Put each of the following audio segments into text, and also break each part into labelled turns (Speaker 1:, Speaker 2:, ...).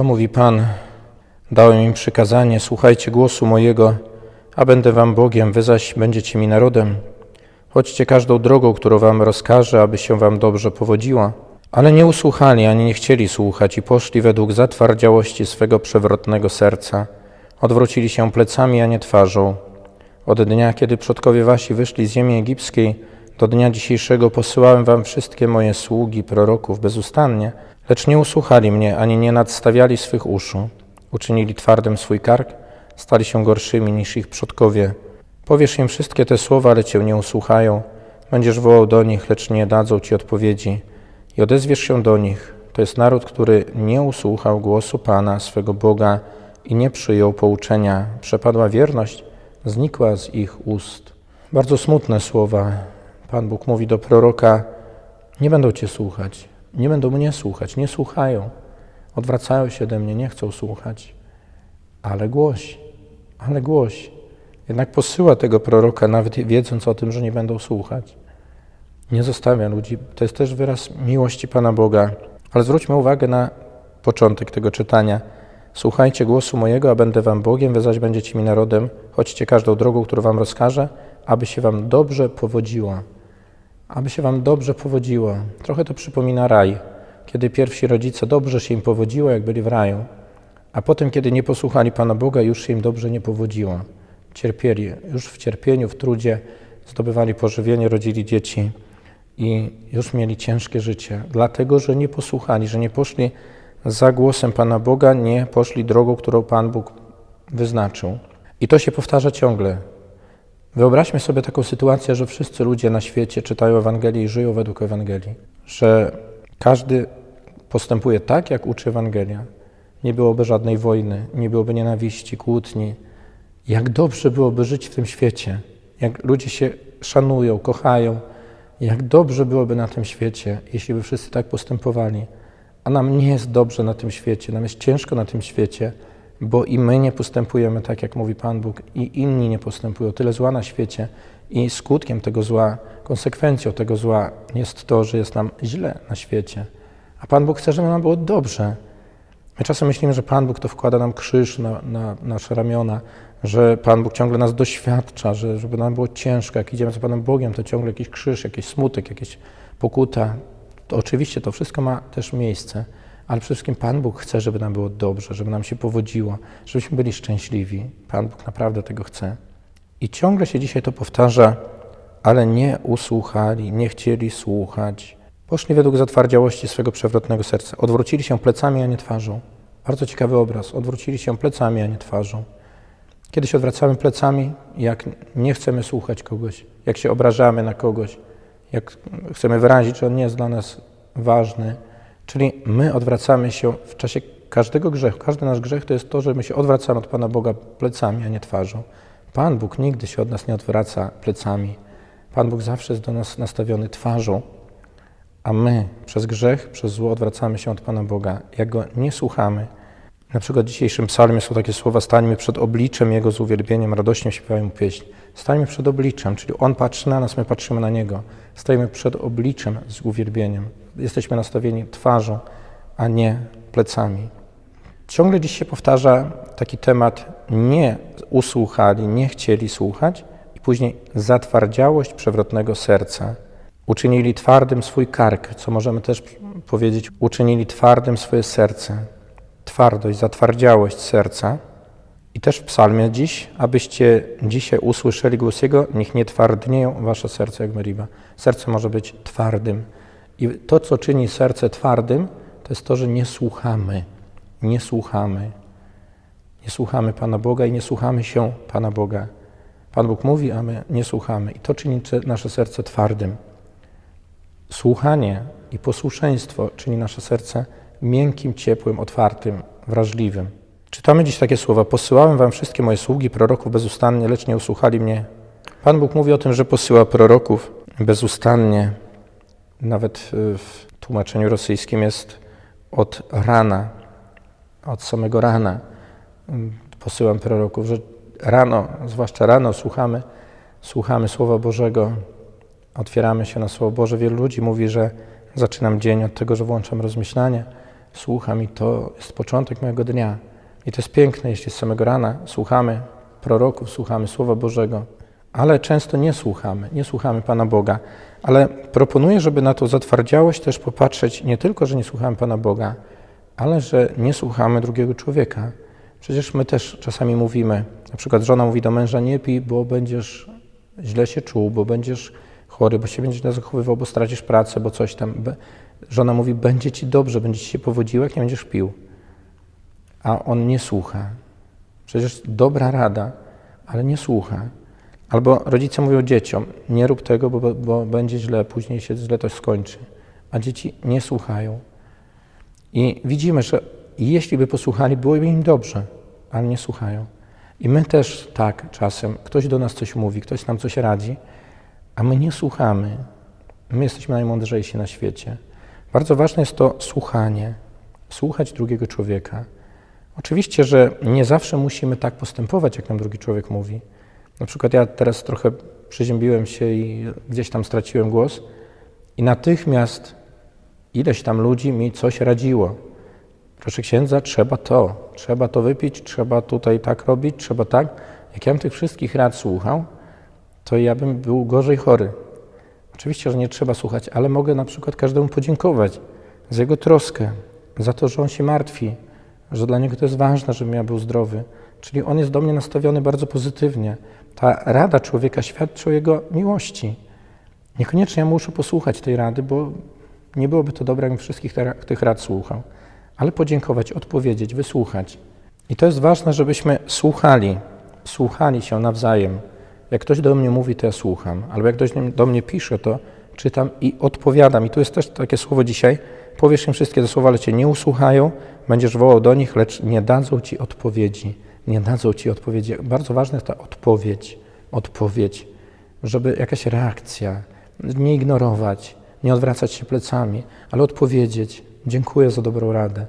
Speaker 1: To mówi Pan, dałem im przykazanie, słuchajcie głosu mojego, a będę wam Bogiem, wy zaś będziecie mi narodem. Chodźcie każdą drogą, którą wam rozkażę, aby się wam dobrze powodziła. Ale nie usłuchali, ani nie chcieli słuchać i poszli według zatwardziałości swego przewrotnego serca. Odwrócili się plecami, a nie twarzą. Od dnia, kiedy przodkowie wasi wyszli z ziemi egipskiej, do dnia dzisiejszego posyłałem wam wszystkie moje sługi, proroków bezustannie, lecz nie usłuchali mnie, ani nie nadstawiali swych uszu. Uczynili twardym swój kark, stali się gorszymi niż ich przodkowie. Powiesz im wszystkie te słowa, ale cię nie usłuchają. Będziesz wołał do nich, lecz nie dadzą ci odpowiedzi. I odezwiesz się do nich. To jest naród, który nie usłuchał głosu Pana, swego Boga i nie przyjął pouczenia. Przepadła wierność, znikła z ich ust. Bardzo smutne słowa. Pan Bóg mówi do proroka: Nie będą cię słuchać, nie będą mnie słuchać, nie słuchają. Odwracają się ode mnie, nie chcą słuchać. Ale głoś, ale głoś. Jednak posyła tego proroka, nawet wiedząc o tym, że nie będą słuchać. Nie zostawia ludzi. To jest też wyraz miłości Pana Boga. Ale zwróćmy uwagę na początek tego czytania. Słuchajcie głosu mojego, a będę wam Bogiem, wy zaś będziecie mi narodem. Chodźcie każdą drogą, którą wam rozkażę, aby się wam dobrze powodziło. Aby się wam dobrze powodziło. Trochę to przypomina raj, kiedy pierwsi rodzice dobrze się im powodziło, jak byli w raju, a potem, kiedy nie posłuchali Pana Boga, już się im dobrze nie powodziło. Cierpieli, już w cierpieniu, w trudzie zdobywali pożywienie, rodzili dzieci i już mieli ciężkie życie, dlatego że nie posłuchali, że nie poszli za głosem Pana Boga, nie poszli drogą, którą Pan Bóg wyznaczył. I to się powtarza ciągle. Wyobraźmy sobie taką sytuację, że wszyscy ludzie na świecie czytają Ewangelię i żyją według Ewangelii, że każdy postępuje tak, jak uczy Ewangelia. Nie byłoby żadnej wojny, nie byłoby nienawiści, kłótni. Jak dobrze byłoby żyć w tym świecie, jak ludzie się szanują, kochają, jak dobrze byłoby na tym świecie, jeśli by wszyscy tak postępowali. A nam nie jest dobrze na tym świecie, nam jest ciężko na tym świecie, bo i my nie postępujemy tak, jak mówi Pan Bóg, i inni nie postępują. Tyle zła na świecie i skutkiem tego zła, konsekwencją tego zła jest to, że jest nam źle na świecie. A Pan Bóg chce, żeby nam było dobrze. My czasem myślimy, że Pan Bóg to wkłada nam krzyż na, na nasze ramiona, że Pan Bóg ciągle nas doświadcza, że żeby nam było ciężko, jak idziemy za Panem Bogiem, to ciągle jakiś krzyż, jakiś smutek, jakieś pokuta. To oczywiście to wszystko ma też miejsce, ale przede wszystkim Pan Bóg chce, żeby nam było dobrze, żeby nam się powodziło, żebyśmy byli szczęśliwi. Pan Bóg naprawdę tego chce. I ciągle się dzisiaj to powtarza, ale nie usłuchali, nie chcieli słuchać. Poszli według zatwardziałości swego przewrotnego serca. Odwrócili się plecami, a nie twarzą. Bardzo ciekawy obraz. Odwrócili się plecami, a nie twarzą. Kiedy się odwracamy plecami, jak nie chcemy słuchać kogoś, jak się obrażamy na kogoś, jak chcemy wyrazić, że on nie jest dla nas ważny, czyli my odwracamy się w czasie każdego grzechu. Każdy nasz grzech to jest to, że my się odwracamy od Pana Boga plecami, a nie twarzą. Pan Bóg nigdy się od nas nie odwraca plecami. Pan Bóg zawsze jest do nas nastawiony twarzą, a my przez grzech, przez zło odwracamy się od Pana Boga. Jak Go nie słuchamy, na przykład w dzisiejszym psalmie są takie słowa, stańmy przed obliczem Jego z uwielbieniem, radośnie śpiewajmy mu pieśń. Stańmy przed obliczem, czyli On patrzy na nas, my patrzymy na Niego. Stajemy przed obliczem z uwielbieniem. Jesteśmy nastawieni twarzą, a nie plecami. Ciągle dziś się powtarza taki temat, nie usłuchali, nie chcieli słuchać i później zatwardziałość przewrotnego serca. Uczynili twardym swój kark, co możemy też powiedzieć, uczynili twardym swoje serce twardość, zatwardziałość serca. I też w psalmie dziś, abyście dzisiaj usłyszeli głos Jego, niech nie twardnieją wasze serce jak Meriba. Serce może być twardym. I to, co czyni serce twardym, to jest to, że nie słuchamy. Nie słuchamy. Nie słuchamy Pana Boga i nie słuchamy się Pana Boga. Pan Bóg mówi, a my nie słuchamy. I to czyni nasze serce twardym. Słuchanie i posłuszeństwo czyni nasze serce miękkim, ciepłym, otwartym, wrażliwym. Czytamy dziś takie słowa: Posyłałem wam wszystkie moje sługi, proroków bezustannie, lecz nie usłuchali mnie. Pan Bóg mówi o tym, że posyła proroków bezustannie. Nawet w tłumaczeniu rosyjskim jest od rana, od samego rana posyłam proroków, że rano, zwłaszcza rano słuchamy, słuchamy Słowa Bożego, otwieramy się na Słowo Boże. Wielu ludzi mówi, że zaczynam dzień od tego, że włączam rozmyślanie, słucham i to jest początek mojego dnia. I to jest piękne, jeśli z samego rana słuchamy proroków, słuchamy Słowa Bożego, ale często nie słuchamy, nie słuchamy Pana Boga. Ale proponuję, żeby na to zatwardziałość też popatrzeć nie tylko, że nie słuchamy Pana Boga, ale że nie słuchamy drugiego człowieka. Przecież my też czasami mówimy, na przykład żona mówi do męża, nie pij, bo będziesz źle się czuł, bo będziesz chory, bo się będziesz źle zachowywał, bo stracisz pracę, bo coś tam. Żona mówi, będzie ci dobrze, będzie ci się powodziło, jak nie będziesz pił. A on nie słucha. Przecież dobra rada, ale nie słucha. Albo rodzice mówią dzieciom, nie rób tego, bo, bo będzie źle, później się źle to skończy. A dzieci nie słuchają. I widzimy, że jeśli by posłuchali, byłoby im dobrze, ale nie słuchają. I my też tak czasem, ktoś do nas coś mówi, ktoś nam coś radzi, a my nie słuchamy. My jesteśmy najmądrzejsi na świecie. Bardzo ważne jest to słuchanie, słuchać drugiego człowieka. Oczywiście, że nie zawsze musimy tak postępować, jak nam drugi człowiek mówi. Na przykład ja teraz trochę przeziębiłem się i gdzieś tam straciłem głos i natychmiast ileś tam ludzi mi coś radziło. Proszę księdza, trzeba to, trzeba to wypić, trzeba tutaj tak robić, trzeba tak. Jak ja bym tych wszystkich rad słuchał, to ja bym był gorzej chory. Oczywiście, że nie trzeba słuchać, ale mogę na przykład każdemu podziękować za jego troskę, za to, że on się martwi, że dla niego to jest ważne, żebym ja był zdrowy. Czyli on jest do mnie nastawiony bardzo pozytywnie. Ta rada człowieka świadczy o jego miłości. Niekoniecznie ja muszę posłuchać tej rady, bo nie byłoby to dobre, jakbym wszystkich tych rad słuchał. Ale podziękować, odpowiedzieć, wysłuchać. I to jest ważne, żebyśmy słuchali, słuchali się nawzajem. Jak ktoś do mnie mówi, to ja słucham. Albo jak ktoś do mnie pisze, to czytam i odpowiadam. I tu jest też takie słowo dzisiaj. Powiesz im wszystkie te słowa, ale cię nie usłuchają, będziesz wołał do nich, lecz nie dadzą ci odpowiedzi. Nie dadzą ci odpowiedzi. Bardzo ważna jest ta odpowiedź. Odpowiedź, żeby jakaś reakcja, nie ignorować, nie odwracać się plecami, ale odpowiedzieć. Dziękuję za dobrą radę.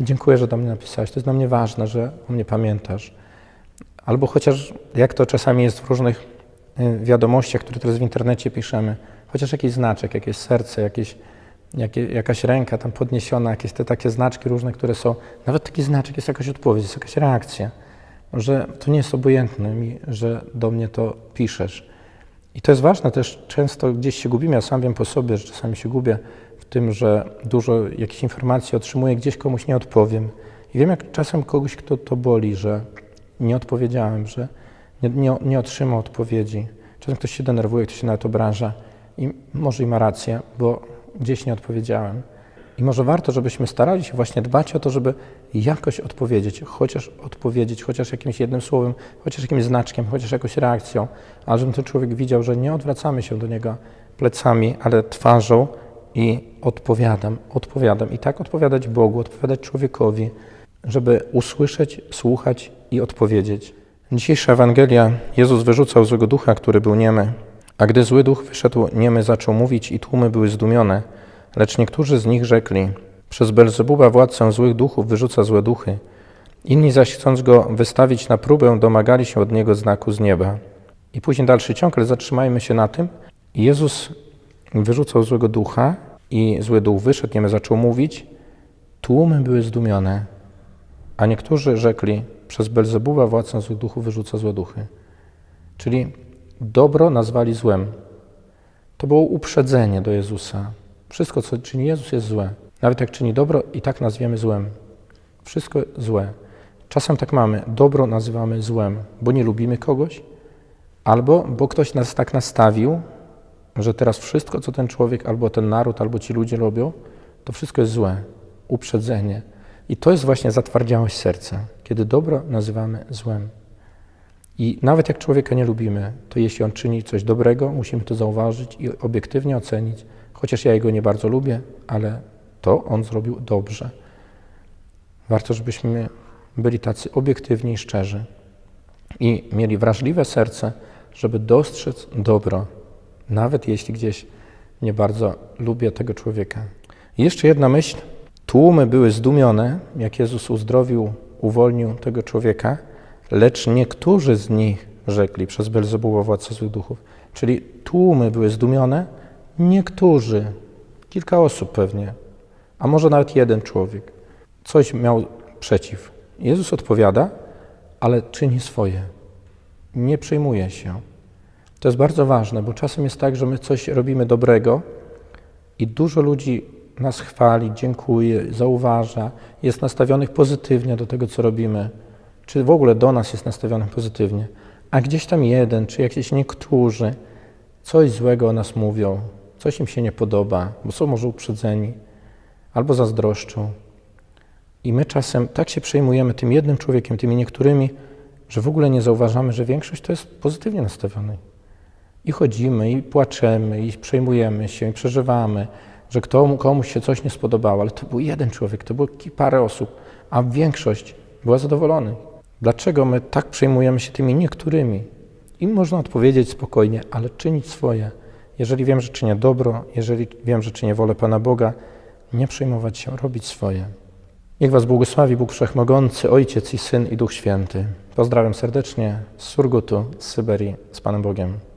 Speaker 1: Dziękuję, że do mnie napisałeś. To jest dla mnie ważne, że o mnie pamiętasz. Albo chociaż, jak to czasami jest w różnych y, wiadomościach, które teraz w internecie piszemy, chociaż jakiś znaczek, jakieś serce, jakieś, jakie, jakaś ręka tam podniesiona, jakieś te takie znaczki różne, które są, nawet taki znaczek jest jakaś odpowiedź, jest jakaś reakcja, że to nie jest obojętne mi, że do mnie to piszesz. I to jest ważne też, często gdzieś się gubimy, ja sam wiem po sobie, że czasami się gubię w tym, że dużo jakichś informacji otrzymuję, gdzieś komuś nie odpowiem. I wiem, jak czasem kogoś, kto to boli, że nie odpowiedziałem, że nie, nie, nie otrzymał odpowiedzi. Czasem ktoś się denerwuje, ktoś się nawet obraża i może i ma rację, bo gdzieś nie odpowiedziałem. I może warto, żebyśmy starali się właśnie dbać o to, żeby jakoś odpowiedzieć, chociaż odpowiedzieć, chociaż jakimś jednym słowem, chociaż jakimś znaczkiem, chociaż jakąś reakcją, ale żeby ten człowiek widział, że nie odwracamy się do niego plecami, ale twarzą i odpowiadam, odpowiadam. I tak odpowiadać Bogu, odpowiadać człowiekowi, żeby usłyszeć, słuchać i odpowiedzieć. Dzisiejsza Ewangelia Jezus wyrzucał złego ducha, który był niemy. A gdy zły duch wyszedł, niemy zaczął mówić i tłumy były zdumione. Lecz niektórzy z nich rzekli, przez Belzebuba władcę złych duchów wyrzuca złe duchy. Inni zaś chcąc go wystawić na próbę, domagali się od niego znaku z nieba. I później dalszy ciąg, ale zatrzymajmy się na tym. Jezus wyrzucał złego ducha i zły duch wyszedł, niemy zaczął mówić. Tłumy były zdumione. A niektórzy rzekli, przez Belzebuba władcę złych duchów wyrzuca złe duchy. Czyli dobro nazwali złem. To było uprzedzenie do Jezusa. Wszystko, co czyni Jezus, jest złe. Nawet jak czyni dobro, i tak nazwiemy złem. Wszystko złe. Czasem tak mamy. Dobro nazywamy złem, bo nie lubimy kogoś, albo bo ktoś nas tak nastawił, że teraz wszystko, co ten człowiek, albo ten naród, albo ci ludzie robią, to wszystko jest złe. Uprzedzenie. I to jest właśnie zatwardziałość serca, kiedy dobro nazywamy złem. I nawet jak człowieka nie lubimy, to jeśli on czyni coś dobrego, musimy to zauważyć i obiektywnie ocenić, chociaż ja jego nie bardzo lubię, ale to on zrobił dobrze. Warto, żebyśmy byli tacy obiektywni i szczerzy i mieli wrażliwe serce, żeby dostrzec dobro, nawet jeśli gdzieś nie bardzo lubię tego człowieka. I jeszcze jedna myśl. Tłumy były zdumione, jak Jezus uzdrowił, uwolnił tego człowieka, lecz niektórzy z nich rzekli przez Belzebuła władcę złych duchów. Czyli tłumy były zdumione, niektórzy, kilka osób pewnie, a może nawet jeden człowiek, coś miał przeciw. Jezus odpowiada, ale czyni swoje. Nie przejmuje się. To jest bardzo ważne, bo czasem jest tak, że my coś robimy dobrego i dużo ludzi nas chwali, dziękuje, zauważa, jest nastawionych pozytywnie do tego, co robimy, czy w ogóle do nas jest nastawionych pozytywnie. A gdzieś tam jeden, czy jakieś niektórzy coś złego o nas mówią, coś im się nie podoba, bo są może uprzedzeni, albo zazdroszczą. I my czasem tak się przejmujemy tym jednym człowiekiem, tymi niektórymi, że w ogóle nie zauważamy, że większość to jest pozytywnie nastawiony. I chodzimy, i płaczemy, i przejmujemy się, i przeżywamy, że komuś się coś nie spodobało, ale to był jeden człowiek, to było parę osób, a większość była zadowolona. Dlaczego my tak przejmujemy się tymi niektórymi? Im można odpowiedzieć spokojnie, ale czynić swoje. Jeżeli wiem, że czynię dobro, jeżeli wiem, że czynię wolę Pana Boga, nie przejmować się, robić swoje. Niech Was błogosławi Bóg Wszechmogący, Ojciec i Syn i Duch Święty. Pozdrawiam serdecznie z Surgutu, z Syberii, z Panem Bogiem.